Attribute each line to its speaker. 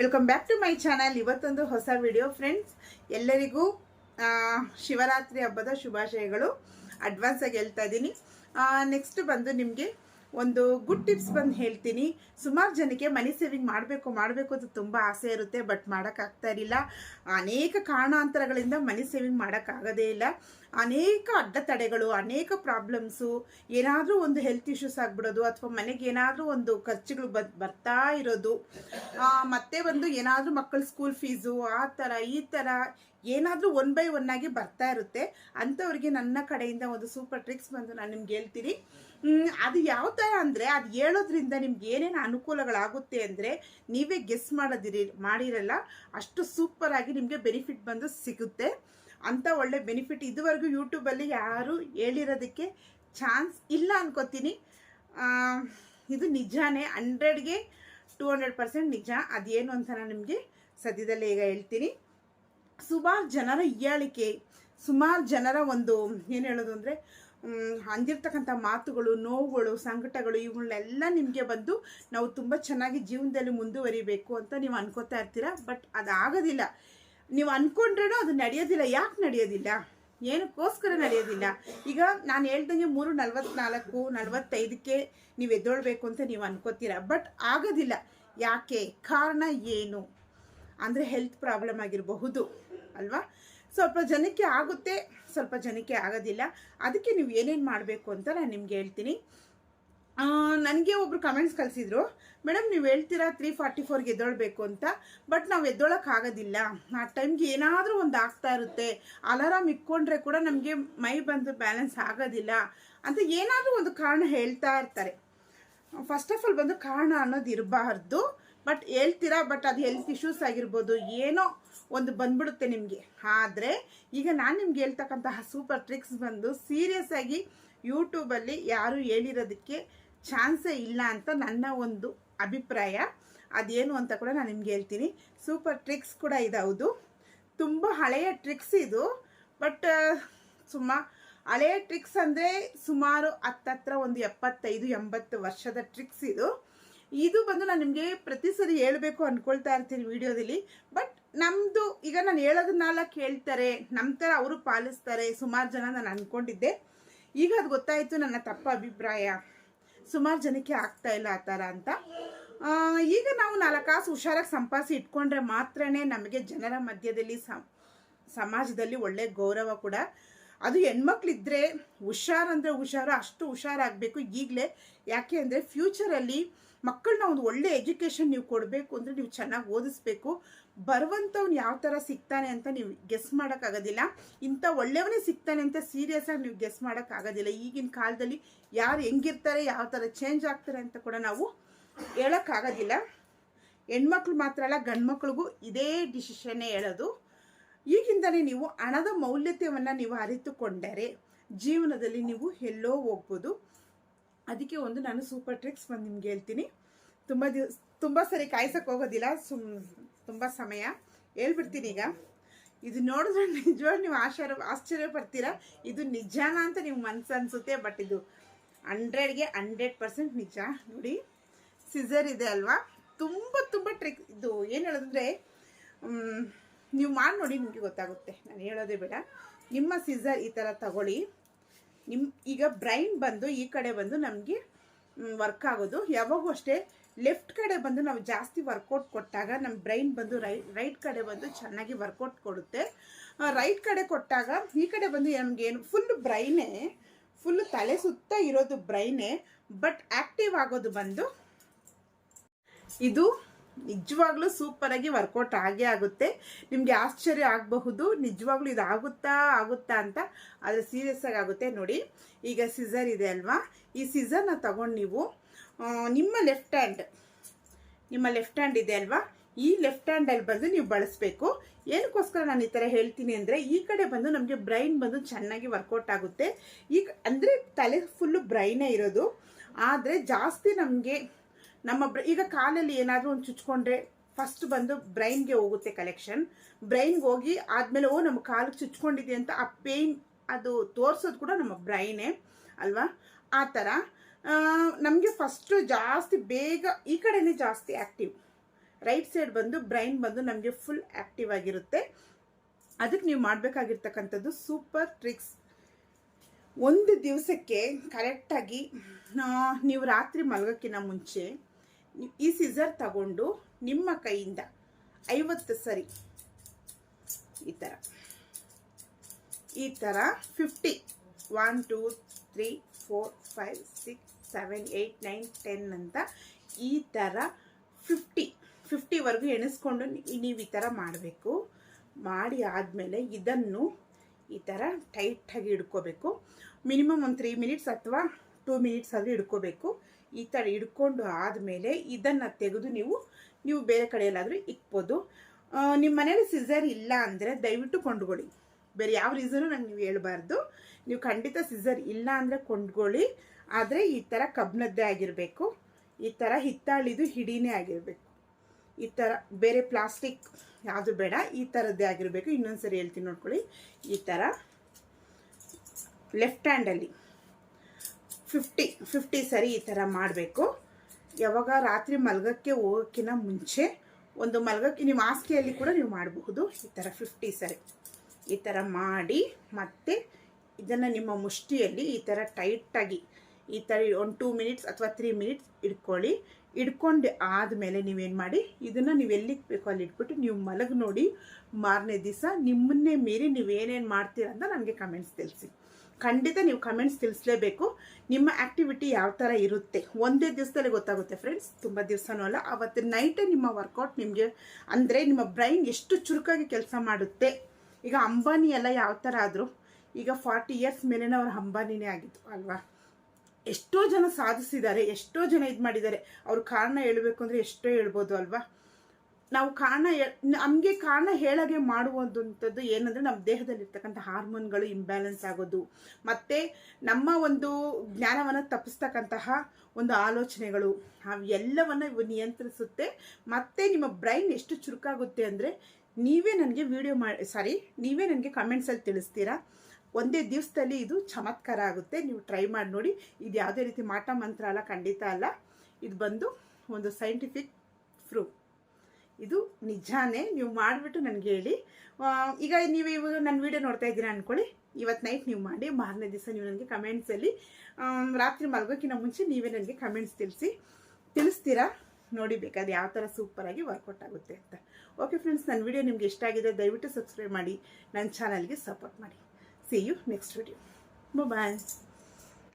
Speaker 1: Welcome back to my channel ಇವತ್ತೊಂದು ಹೊಸ video friends ಎಲ್ಲರಿಗೂ ಶಿವರಾತ್ರಿ ಹಬ್ಬದ ಶುಭಾಶಯಗಳು. ಅಡ್ವಾನ್ಸಾಗಿ ಹೇಳ್ತಾ ಇದ್ದೀನಿ. ನೆಕ್ಸ್ಟ್ ಬಂದು ನಿಮಗೆ ಒಂದು ಗುಡ್ ಟಿಪ್ಸ್ ಬಂದು ಹೇಳ್ತೀನಿ. ಸುಮಾರು ಜನಕ್ಕೆ ಮನಿ ಸೇವಿಂಗ್ ಮಾಡಬೇಕು ಮಾಡಬೇಕು ಅಂತ ತುಂಬ ಆಸೆ ಇರುತ್ತೆ ಬಟ್ ಮಾಡೋಕ್ಕಾಗ್ತಾ ಇರಲಿಲ್ಲ. ಅನೇಕ ಕಾರಣಾಂತರಗಳಿಂದ ಮನಿ ಸೇವಿಂಗ್ ಮಾಡೋಕ್ಕಾಗೋದೇ ಇಲ್ಲ. ಅನೇಕ ಅಡ್ಡತಡೆಗಳು ಅನೇಕ ಪ್ರಾಬ್ಲಮ್ಸು ಏನಾದರೂ ಒಂದು ಹೆಲ್ತ್ ಇಶ್ಯೂಸ್ ಆಗಿಬಿಡೋದು ಅಥವಾ ಮನೆಗೆ ಏನಾದರೂ ಒಂದು ಖರ್ಚುಗಳು ಬದ್ ಬರ್ತಾ ಇರೋದು. ಮತ್ತೆ ಒಂದು ಏನಾದರೂ ಮಕ್ಕಳ ಸ್ಕೂಲ್ ಫೀಸು ಆ ಥರ ಈ ಥರ ಏನಾದರೂ ಒನ್ ಬೈ ಒನ್ ಆಗಿ ಬರ್ತಾ ಇರುತ್ತೆ. ಅಂಥವ್ರಿಗೆ ನನ್ನ ಕಡೆಯಿಂದ ಒಂದು ಸೂಪರ್ ಟ್ರಿಕ್ಸ್ ಬಂದು ನಾನು ನಿಮ್ಗೆ ಹೇಳ್ತೀನಿ. ಅದು ಯಾವ ಥರ ಅಂದರೆ ಅದು ಹೇಳೋದ್ರಿಂದ ನಿಮ್ಗೆ ಏನೇನು ಅನುಕೂಲಗಳಾಗುತ್ತೆ ಅಂದರೆ ನೀವೇ ಗೆಸ್ ಮಾಡೋದಿರಿ, ಮಾಡಿರಲ್ಲ, ಅಷ್ಟು ಸೂಪರ್ ಆಗಿ ನಿಮಗೆ ಬೆನಿಫಿಟ್ ಬಂದು ಸಿಗುತ್ತೆ. ಅಂಥ ಒಳ್ಳೆ ಬೆನಿಫಿಟ್ ಇದುವರೆಗೂ ಯೂಟ್ಯೂಬಲ್ಲಿ ಯಾರು ಹೇಳಿರೋದಕ್ಕೆ ಚಾನ್ಸ್ ಇಲ್ಲ ಅನ್ಕೋತೀನಿ. ಇದು ನಿಜಾನೇ ಹಂಡ್ರೆಡ್ಗೆ ಟೂ ಹಂಡ್ರೆಡ್ ಪರ್ಸೆಂಟ್ ನಿಜ, ಅದೇನು ಅಂತ ನಾನು ನಿಮಗೆ ಸದ್ಯದಲ್ಲೇ ಈಗ ಹೇಳ್ತೀನಿ. ಸುಮಾರು ಜನರ ಹೀಯಾಳಿಕೆ, ಸುಮಾರು ಜನರ ಒಂದು ಏನು ಹೇಳೋದು ಅಂದರೆ ಅಂದಿರ್ತಕ್ಕಂಥ ಮಾತುಗಳು, ನೋವುಗಳು, ಸಂಕಟಗಳು ಇವುಗಳನ್ನೆಲ್ಲ ನಿಮಗೆ ಬಂದು ನಾವು ತುಂಬ ಚೆನ್ನಾಗಿ ಜೀವನದಲ್ಲಿ ಮುಂದುವರಿಬೇಕು ಅಂತ ನೀವು ಅನ್ಕೋತಾ ಇರ್ತೀರ? ಬಟ್ ಅದಾಗೋದಿಲ್ಲ. ನೀವು ಅನ್ಕೊಂಡ್ರೂ ಅದು ನಡೆಯೋದಿಲ್ಲ. ಯಾಕೆ ನಡೆಯೋದಿಲ್ಲ? ಏನಕ್ಕೋಸ್ಕರ ನಡೆಯೋದಿಲ್ಲ? ಈಗ ನಾನು ಹೇಳ್ದಂಗೆ ಮೂರು ನಲ್ವತ್ನಾಲ್ಕು, ನಲ್ವತ್ತೈದಕ್ಕೆ ನೀವು ಎದ್ದೊಳ್ಬೇಕು ಅಂತ ನೀವು ಅನ್ಕೋತೀರ? ಬಟ್ ಆಗೋದಿಲ್ಲ. ಯಾಕೆ? ಕಾರಣ ಏನು? ಅಂದರೆ ಹೆಲ್ತ್ ಪ್ರಾಬ್ಲಮ್ ಆಗಿರಬಹುದು, ಅಲ್ವಾ? ಸ್ವಲ್ಪ ಜನಕ್ಕೆ ಆಗುತ್ತೆ, ಸ್ವಲ್ಪ ಜನಕ್ಕೆ ಆಗೋದಿಲ್ಲ. ಅದಕ್ಕೆ ನೀವು ಏನೇನು ಮಾಡಬೇಕು ಅಂತ ನಾನು ನಿಮ್ಗೆ ಹೇಳ್ತೀನಿ. ನನಗೆ ಒಬ್ರು ಕಮೆಂಟ್ಸ್ ಕಳಿಸಿದ್ರು ಮೇಡಮ್ ನೀವು ಹೇಳ್ತೀರಾ ತ್ರೀ ಫಾರ್ಟಿ ಫೋರ್ಗೆ ಎದ್ದೊಳ್ಬೇಕು ಅಂತ, ಬಟ್ ನಾವು ಎದ್ದೊಳಕ್ಕಾಗೋದಿಲ್ಲ ಆ ಟೈಮ್ಗೆ ಏನಾದರೂ ಒಂದು ಆಗ್ತಾ ಇರುತ್ತೆ. ಅಲಾರಾಮ್ ಇಕ್ಕೊಂಡ್ರೆ ಕೂಡ ನಮಗೆ ಮೈ ಬಂದು ಬ್ಯಾಲೆನ್ಸ್ ಆಗೋದಿಲ್ಲ. ಅಂತ ಏನಾದರೂ ಒಂದು ಕಾರಣ ಹೇಳ್ತಾ ಇರ್ತಾರೆ. ಫಸ್ಟ್ ಆಫ್ ಆಲ್ ಬಂದು ಕಾರಣ ಅನ್ನೋದು ಇರಬಾರ್ದು. ಬಟ್ ಹೇಳ್ತೀರಾ? ಬಟ್ ಅದು ಹೆಲ್ತ್ ಇಶ್ಯೂಸ್ ಆಗಿರ್ಬೋದು, ಏನೋ ಒಂದು ಬಂದ್ಬಿಡುತ್ತೆ ನಿಮಗೆ. ಆದರೆ, ಈಗ ನಾನು ನಿಮ್ಗೆ ಹೇಳ್ತಕ್ಕಂತಹ ಸೂಪರ್ ಟ್ರಿಕ್ಸ್ ಬಂದು ಸೀರಿಯಸ್ ಆಗಿ ಯೂಟ್ಯೂಬಲ್ಲಿ ಯಾರು ಹೇಳಿರೋದಕ್ಕೆ ಚಾನ್ಸೇ ಇಲ್ಲ ಅಂತ ನನ್ನ ಒಂದು ಅಭಿಪ್ರಾಯ. ಅದೇನು ಅಂತ ಕೂಡ ನಾನು ನಿಮ್ಗೆ ಹೇಳ್ತೀನಿ. ಸೂಪರ್ ಟ್ರಿಕ್ಸ್ ಕೂಡ ಇದೌದು. ತುಂಬ ಹಳೆಯ ಟ್ರಿಕ್ಸ್ ಇದು. ಬಟ್ ಸುಮ್ಮ ಹಳೆಯ ಟ್ರಿಕ್ಸ್ ಅಂದರೆ ಸುಮಾರು ಹತ್ತತ್ರ ಒಂದು ಎಪ್ಪತ್ತೈದು, ಎಂಬತ್ತು ವರ್ಷದ ಟ್ರಿಕ್ಸ್ ಇದು. ಇದು ಬಂದು ನಾನು ನಿಮಗೆ ಪ್ರತಿ ಸರಿ ಹೇಳಬೇಕು ಅಂದ್ಕೊಳ್ತಾ ಇರ್ತೀನಿ ವಿಡಿಯೋದಲ್ಲಿ. ಬಟ್ ನಮ್ಮದು ಈಗ ನಾನು ಹೇಳೋದನ್ನೆಲ್ಲ ಕೇಳ್ತಾರೆ ನಮ್ಮ ಥರ ಅವರು ಪಾಲಿಸ್ತಾರೆ, ಸುಮಾರು ಜನ ನಾನು ಅಂದ್ಕೊಂಡಿದ್ದೆ ಈಗ ಅದು ಗೊತ್ತಾಯಿತು ನನ್ನ ತಪ್ಪ ಅಭಿಪ್ರಾಯ. ಸುಮಾರು ಜನಕ್ಕೆ ಆಗ್ತಾ ಇಲ್ಲ ಆ ಥರ ಅಂತ. ಈಗ ನಾವು ನಾಲ್ಕು ಕಾಸು ಹುಷಾರಾಗಿ ಸಂಪಾದಿಸಿ ಇಟ್ಕೊಂಡ್ರೆ ಮಾತ್ರನೇ ನಮಗೆ ಜನರ ಮಧ್ಯದಲ್ಲಿ ಸಮಾಜದಲ್ಲಿ ಒಳ್ಳೆ ಗೌರವ ಕೂಡ. ಅದು ಹೆಣ್ಮಕ್ಳಿದ್ರೆ ಹುಷಾರಂದ್ರೆ ಹುಷಾರು, ಅಷ್ಟು ಹುಷಾರಾಗಬೇಕು ಈಗಲೇ. ಯಾಕೆ ಅಂದರೆ ಫ್ಯೂಚರಲ್ಲಿ ಮಕ್ಕಳನ್ನ ಒಂದು ಒಳ್ಳೆ ಎಜುಕೇಷನ್ ನೀವು ಕೊಡಬೇಕು ಅಂದರೆ ನೀವು ಚೆನ್ನಾಗಿ ಓದಿಸ್ಬೇಕು. ಬರುವಂಥವ್ನು ಯಾವ ಥರ ಸಿಗ್ತಾನೆ ಅಂತ ನೀವು ಗೆಸ್ ಮಾಡೋಕ್ಕಾಗೋದಿಲ್ಲ. ಇಂಥ ಒಳ್ಳೆಯವನೇ ಸಿಗ್ತಾನೆ ಅಂತ ಸೀರಿಯಸ್ ಆಗಿ ನೀವು ಗೆಸ್ ಮಾಡೋಕ್ಕಾಗೋದಿಲ್ಲ. ಈಗಿನ ಕಾಲದಲ್ಲಿ ಯಾರು ಹೆಂಗಿರ್ತಾರೆ, ಯಾವ ಥರ ಚೇಂಜ್ ಆಗ್ತಾರೆ ಅಂತ ಕೂಡ ನಾವು ಹೇಳೋಕ್ಕಾಗೋದಿಲ್ಲ. ಹೆಣ್ಮಕ್ಳು ಮಾತ್ರ ಅಲ್ಲ, ಗಂಡ್ಮಕ್ಳಿಗೂ ಇದೇ ಡಿಸಿಷನ್ನೇ ಹೇಳೋದು. ಈಗಿಂದಲೇ ನೀವು ಹಣದ ಮೌಲ್ಯತೆಯನ್ನು ನೀವು ಅರಿತುಕೊಂಡರೆ ಜೀವನದಲ್ಲಿ ನೀವು ಎಲ್ಲೋ ಹೋಗ್ಬೋದು. ಅದಕ್ಕೆ ಒಂದು ನಾನು ಸೂಪರ್ ಟ್ರಿಕ್ಸ್ ಒಂದು ನಿಮ್ಗೆ ಹೇಳ್ತೀನಿ. ತುಂಬ ದಿವಸ ತುಂಬ ಸರಿ ಕಾಯ್ಸಕ್ಕೆ ಹೋಗೋದಿಲ್ಲ, ಸುಮ್ ತುಂಬ ಸಮಯ. ಹೇಳ್ಬಿಡ್ತೀನಿ ಈಗ. ಇದು ನೋಡಿದ್ರೆ ನಿಜವಾಗಿ ನೀವು ಆಶ್ಚರ್ಯ ಆಶ್ಚರ್ಯ ಪಡ್ತೀರಾ? ಇದು ನಿಜಾನ ಅಂತ ನೀವು ಮನ್ಸು ಅನಿಸುತ್ತೆ, ಬಟ್ ಇದು ಹಂಡ್ರೆಡ್ಗೆ ಹಂಡ್ರೆಡ್ ಪರ್ಸೆಂಟ್ ನಿಜ. ನೋಡಿ ಸಿಸರ್ ಇದೆ ಅಲ್ವಾ? ತುಂಬ ತುಂಬ ಟ್ರಿಕ್ ಇದು ಏನು ಹೇಳೋದಂದ್ರೆ ನೀವು ಮಾಡಿ ನೋಡಿ ನಿಮಗೆ ಗೊತ್ತಾಗುತ್ತೆ. ನಾನು ಹೇಳೋದೇ ಬೇಡ. ನಿಮ್ಮ ಸಿಸರ್ ಈ ಥರ ತಗೊಳ್ಳಿ. ನಿಮ್ಮ ಈಗ ಬ್ರೈನ್ ಬಂದು ಈ ಕಡೆ ಬಂದು ನಮಗೆ ವರ್ಕ್ ಆಗೋದು. ಯಾವಾಗೂ ಅಷ್ಟೇ ಲೆಫ್ಟ್ ಕಡೆ ಬಂದು ನಾವು ಜಾಸ್ತಿ ವರ್ಕೌಟ್ ಕೊಟ್ಟಾಗ ನಮ್ಮ ಬ್ರೈನ್ ಬಂದು ರೈಟ್ ರೈಟ್ ಕಡೆ ಬಂದು ಚೆನ್ನಾಗಿ ವರ್ಕೌಟ್ ಕೊಡುತ್ತೆ. ರೈಟ್ ಕಡೆ ಕೊಟ್ಟಾಗ ಈ ಕಡೆ ಬಂದು ನಮಗೇನು ಫುಲ್ ಬ್ರೈನೇ ಫುಲ್ ತಲೆ ಸುತ್ತ ಇರೋದು ಬ್ರೈನೇ ಬಟ್ ಆಕ್ಟಿವ್ ಆಗೋದು ಬಂದು ಇದು ನಿಜವಾಗ್ಲೂ ಸೂಪರ್ ಆಗಿ ವರ್ಕೌಟ್ ಆಗೇ ಆಗುತ್ತೆ. ನಿಮಗೆ ಆಶ್ಚರ್ಯ ಆಗಬಹುದು, ನಿಜವಾಗ್ಲೂ ಇದು ಆಗುತ್ತಾ ಆಗುತ್ತಾ ಅಂತ. ಆದ್ರೆ ಸೀರಿಯಸ್ ಆಗಿ ಆಗುತ್ತೆ ನೋಡಿ. ಈಗ ಸಿಸರ್ ಇದೆ ಅಲ್ವಾ? ಈ ಸಿಸರ್ನ ತಗೊಂಡು ನೀವು ನಿಮ್ಮ ಲೆಫ್ಟ್ ಹ್ಯಾಂಡ್ ನಿಮ್ಮ ಲೆಫ್ಟ್ ಹ್ಯಾಂಡ್ ಇದೆ ಅಲ್ವಾ? ಈ ಲೆಫ್ಟ್ ಹ್ಯಾಂಡಲ್ಲಿ ಬಂದು ನೀವು ಬಳಸಬೇಕು. ಏನಕ್ಕೋಸ್ಕರ ನಾನು ಈ ಥರ ಹೇಳ್ತೀನಿ ಅಂದರೆ, ಈ ಕಡೆ ಬಂದು ನಮಗೆ ಬ್ರೈನ್ ಬಂದು ಚೆನ್ನಾಗಿ ವರ್ಕೌಟ್ ಆಗುತ್ತೆ. ಈಗ ಅಂದರೆ ತಲೆ ಫುಲ್ಲು ಬ್ರೈನೇ ಇರೋದು. ಆದರೆ ಜಾಸ್ತಿ ನಮಗೆ ನಮ್ಮ ಈಗ ಕಾಲಲ್ಲಿ ಏನಾದರೂ ಒಂದು ಚುಚ್ಕೊಂಡ್ರೆ ಫಸ್ಟ್ ಬಂದು ಬ್ರೈನ್ಗೆ ಹೋಗುತ್ತೆ ಕಲೆಕ್ಷನ್ ಬ್ರೈನ್ಗೆ ಹೋಗಿ ಆದಮೇಲೆ, ಓ ನಮ್ಮ ಕಾಲಿಗೆ ಚುಚ್ಕೊಂಡಿದೆ ಅಂತ ಆ ಪೇಯ್ನ್ ಅದು ತೋರಿಸೋದು ಕೂಡ ನಮ್ಮ ಬ್ರೈನೇ ಅಲ್ವಾ? ಆ ಥರ. ನಮಗೆ ಫಸ್ಟು ಜಾಸ್ತಿ ಬೇಗ ಈ ಕಡೆನೇ ಜಾಸ್ತಿ ಆ್ಯಕ್ಟಿವ್ ರೈಟ್ ಸೈಡ್ ಬಂದು ಬ್ರೈನ್ ಬಂದು ನಮಗೆ ಫುಲ್ ಆ್ಯಕ್ಟಿವ್ ಆಗಿರುತ್ತೆ. ಅದಕ್ಕೆ ನೀವು ಮಾಡಬೇಕಾಗಿರ್ತಕ್ಕಂಥದ್ದು ಸೂಪರ್ ಟ್ರಿಕ್ಸ್ ಒಂದು ದಿವಸಕ್ಕೆ ಕರೆಕ್ಟಾಗಿ ನೀವು ರಾತ್ರಿ ಮಲಗೋಕ್ಕಿಂತ ಮುಂಚೆ ಈ ಸಿಸರ್ ತಗೊಂಡು ನಿಮ್ಮ ಕೈಯಿಂದ ಐವತ್ತು ಸರಿ, ಈ ಥರ ಈ ಥರ fifty one two three four five six seven eight nine ten ಅಂತ ಈ ಥರ ಫಿಫ್ಟಿ ಫಿಫ್ಟಿವರೆಗೂ ಎಣಿಸ್ಕೊಂಡು ನೀವು ಈ ಥರ ಮಾಡಬೇಕು. ಮಾಡಿ ಆದಮೇಲೆ ಇದನ್ನು ಈ ಥರ ಟೈಟಾಗಿ ಹಿಡ್ಕೋಬೇಕು ಮಿನಿಮಮ್ ಒಂದು ತ್ರೀ ಮಿನಿಟ್ಸ್ ಅಥವಾ ಟೂ ಮಿನಿಟ್ಸ್ ಆದರೂ ಹಿಡ್ಕೋಬೇಕು. ಈ ಥರ ಹಿಡ್ಕೊಂಡು ಆದಮೇಲೆ ಇದನ್ನು ತೆಗೆದು ನೀವು ನೀವು ಬೇರೆ ಕಡೆಯಲ್ಲಾದರೂ ಇಕ್ಬೋದು. ನಿಮ್ಮ ಮನೇಲಿ ಸಿಸರ್ ಇಲ್ಲ ಅಂದರೆ ದಯವಿಟ್ಟು ಕೊಂಡ್ಕೊಳ್ಳಿ. ಬೇರೆ ಯಾವ ರೀಸನು ನಂಗೆ ನೀವು ಹೇಳಬಾರ್ದು. ನೀವು ಖಂಡಿತ ಸಿಸರ್ ಇಲ್ಲ ಅಂದರೆ ಕೊಂಡ್ಕೊಳ್ಳಿ. ಆದರೆ ಈ ಥರ ಕಬ್ಬಿಣದ್ದೇ ಆಗಿರಬೇಕು. ಈ ಥರ ಹಿತ್ತಾಳಿದು ಹಿಡಿನೇ ಆಗಿರಬೇಕು. ಈ ಥರ ಬೇರೆ ಪ್ಲಾಸ್ಟಿಕ್ ಯಾವುದು ಬೇಡ, ಈ ಥರದ್ದೇ ಆಗಿರಬೇಕು. ಇನ್ನೊಂದು ಸರಿ ಹೇಳ್ತೀನಿ ನೋಡ್ಕೊಳ್ಳಿ. ಈ ಥರ ಲೆಫ್ಟ್ ಹ್ಯಾಂಡಲ್ಲಿ. ಫಿಫ್ಟಿ ಫಿಫ್ಟಿ ಸರಿ ಈ ಥರ ಮಾಡಬೇಕು. ಯಾವಾಗ ರಾತ್ರಿ ಮಲಗಕ್ಕೆ ಹೋಗೋಕ್ಕಿಂತ ಮುಂಚೆ ಒಂದು ಮಲಗಕ್ಕೆ, ನೀವು ಹಾಸಿಗೆಯಲ್ಲಿ ಕೂಡ ನೀವು ಮಾಡಬಹುದು ಈ ಥರ ಫಿಫ್ಟಿ ಸರಿ. ಈ ಥರ ಮಾಡಿ ಮತ್ತೆ ಇದನ್ನು ನಿಮ್ಮ ಮುಷ್ಟಿಯಲ್ಲಿ ಈ ಥರ ಟೈಟಾಗಿ ಈ ಥರ ಒಂದು ಟೂ ಮಿನಿಟ್ಸ್ ಅಥವಾ ತ್ರೀ ಮಿನಿಟ್ಸ್ ಇಟ್ಕೊಳ್ಳಿ ಇಟ್ಕೊಂಡು ಆದಮೇಲೆ ನೀವೇನು ಮಾಡಿ, ಇದನ್ನು ನೀವು ಎಲ್ಲಿಗೆ ಬೇಕೋ ಅಲ್ಲಿ ಇಟ್ಬಿಟ್ಟು ನೀವು ಮಲಗಿ ನೋಡಿ ಮಾರನೇ ದಿವಸ ನಿಮ್ಮನ್ನೇ ಮೀರಿ ನೀವು ಮಾಡ್ತೀರ ಮಾಡ್ತೀರಾ ಅಂತ ನನಗೆ ಕಮೆಂಟ್ಸ್ ತಿಳಿಸಿ. ಖಂಡಿತ ನೀವು ಕಮೆಂಟ್ಸ್ ತಿಳಿಸ್ಲೇಬೇಕು. ನಿಮ್ಮ ಆ್ಯಕ್ಟಿವಿಟಿ ಯಾವ ಥರ ಇರುತ್ತೆ? ಒಂದೇ ದಿವಸದಲ್ಲಿ ಗೊತ್ತಾಗುತ್ತೆ ಫ್ರೆಂಡ್ಸ್ ತುಂಬ ದಿವಸನೂ ಅಲ್ಲ. ಅವತ್ತು ನೈಟೇ ನಿಮ್ಮ ವರ್ಕೌಟ್ ನಿಮಗೆ ಅಂದರೆ ನಿಮ್ಮ ಬ್ರೈನ್ ಎಷ್ಟು ಚುರುಕಾಗಿ ಕೆಲಸ ಮಾಡುತ್ತೆ. ಈಗ ಅಂಬಾನಿ ಎಲ್ಲ ಯಾವ ಥರ ಆದರೂ, ಈಗ ಫಾರ್ಟಿ ಇಯರ್ಸ್ ಮೇಲೇನೆ ಅವ್ರ ಅಂಬಾನಿನೇ ಆಗಿತ್ತು ಅಲ್ವಾ? ಎಷ್ಟೋ ಜನ ಸಾಧಿಸಿದ್ದಾರೆ, ಎಷ್ಟೋ ಜನ ಇದು ಮಾಡಿದ್ದಾರೆ. ಅವ್ರ ಕಾರಣ ಹೇಳಬೇಕು ಅಂದರೆ ಎಷ್ಟೋ ಹೇಳ್ಬೋದು, ಅಲ್ವಾ? ನಾವು ಕಾರಣ ನಮಗೆ ಕಾರಣ ಹೇಳಗೆ ಮಾಡುವಂಥದ್ದು ಏನಂದರೆ ನಮ್ಮ ದೇಹದಲ್ಲಿ ಇರ್ತಕ್ಕಂಥ ಹಾರ್ಮೋನ್ಗಳು ಇಂಬ್ಯಾಲೆನ್ಸ್ ಆಗೋದು. ಮತ್ತು ನಮ್ಮ ಒಂದು ಜ್ಞಾನವನ್ನು ತಪ್ಪಿಸ್ತಕ್ಕಂತಹ ಒಂದು ಆಲೋಚನೆಗಳು ಅವೆಲ್ಲವನ್ನು ಇವು ನಿಯಂತ್ರಿಸುತ್ತೆ. ಮತ್ತೆ ನಿಮ್ಮ ಬ್ರೈನ್ ಎಷ್ಟು ಚುರುಕಾಗುತ್ತೆ ಅಂದರೆ ನೀವೇ ನನಗೆ ವಿಡಿಯೋ ಮಾಡಿ ಸಾರಿ ನೀವೇ ನನಗೆ ಕಮೆಂಟ್ಸಲ್ಲಿ ತಿಳಿಸ್ತೀರಾ? ಒಂದೇ ದಿವಸದಲ್ಲಿ ಇದು ಚಮತ್ಕಾರ ಆಗುತ್ತೆ. ನೀವು ಟ್ರೈ ಮಾಡಿ ನೋಡಿ. ಇದು ಯಾವುದೇ ರೀತಿ ಮಾಟ ಮಂತ್ರ ಅಲ್ಲ, ಖಂಡಿತ ಅಲ್ಲ. ಇದು ಬಂದು ಒಂದು ಸೈಂಟಿಫಿಕ್ ಪ್ರೂಫ್ ಇದು ನಿಜಾನೇ ನೀವು ಮಾಡಿಬಿಟ್ಟು ನನಗೆ ಹೇಳಿ. ಈಗ ನೀವು ಇವಾಗ ನನ್ನ ವಿಡಿಯೋ ನೋಡ್ತಾ ಇದ್ದೀರಾ ಅಂದ್ಕೊಳ್ಳಿ ಇವತ್ತು ನೈಟ್ ನೀವು ಮಾಡಿ, ಮಾರನೇ ದಿವಸ ನೀವು ನನಗೆ ಕಮೆಂಟ್ಸಲ್ಲಿ ರಾತ್ರಿ ಮಲಗೋಕ್ಕಿಂತ ಮುಂಚೆ ನೀವೇ ನನಗೆ ಕಮೆಂಟ್ಸ್ ತಿಳಿಸಿ. ತಿಳಿಸ್ತೀರಾ? ನೋಡಿ ಬೇಕಾದ್ರೆ ಯಾವ ಥರ ಸೂಪರಾಗಿ ವರ್ಕೌಟ್ ಆಗುತ್ತೆ ಅಂತ. ಓಕೆ ಫ್ರೆಂಡ್ಸ್ ನನ್ನ ವಿಡಿಯೋ ನಿಮಗೆ ಇಷ್ಟ ಆಗಿದೆ ದಯವಿಟ್ಟು ಸಬ್ಸ್ಕ್ರೈಬ್ ಮಾಡಿ ನನ್ನ ಚಾನಲ್ಗೆ ಸಪೋರ್ಟ್ ಮಾಡಿ. See you next video bye